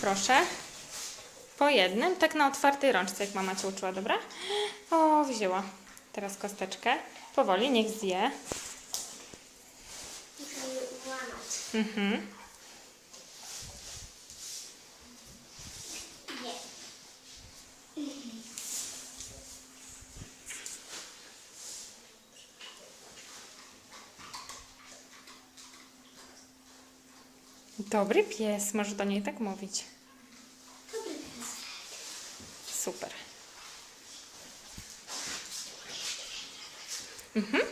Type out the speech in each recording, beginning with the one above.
Proszę. Po jednym, tak na otwartej rączce, jak mama cię uczyła, dobra? O, wzięła. Teraz kosteczkę. Powoli, niech zje. Mhm. Dobry pies, może do niej tak mówić. Dobry pies. Super. Mhm.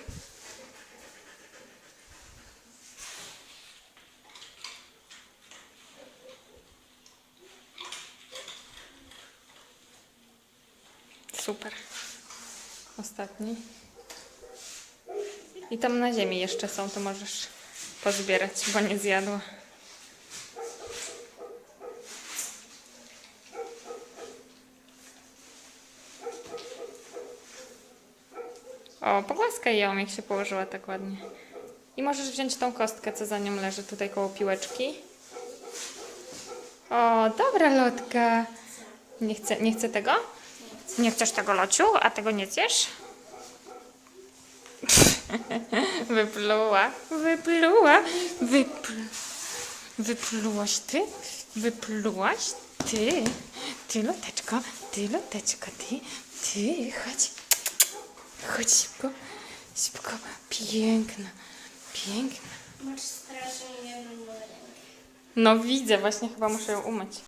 Super. Ostatni. I tam na ziemi jeszcze są, to możesz pozbierać, bo nie zjadła. O, pogłaskaj ją, jak się położyła tak ładnie. I możesz wziąć tą kostkę, co za nią leży tutaj koło piłeczki. O, dobra lotka. Nie chcę, nie chcę tego? Nie chcesz tego lociu, a tego nie zjesz? Wypluła, wypluła, wypl... Wyplułaś ty? Wyplułaś ty? Ty loteczko, ty loteczko, ty, ty, chodź. Chodź szybko, szybko, piękna, piękna. Masz strasznie jedną rękę. No widzę, właśnie chyba muszę ją umyć.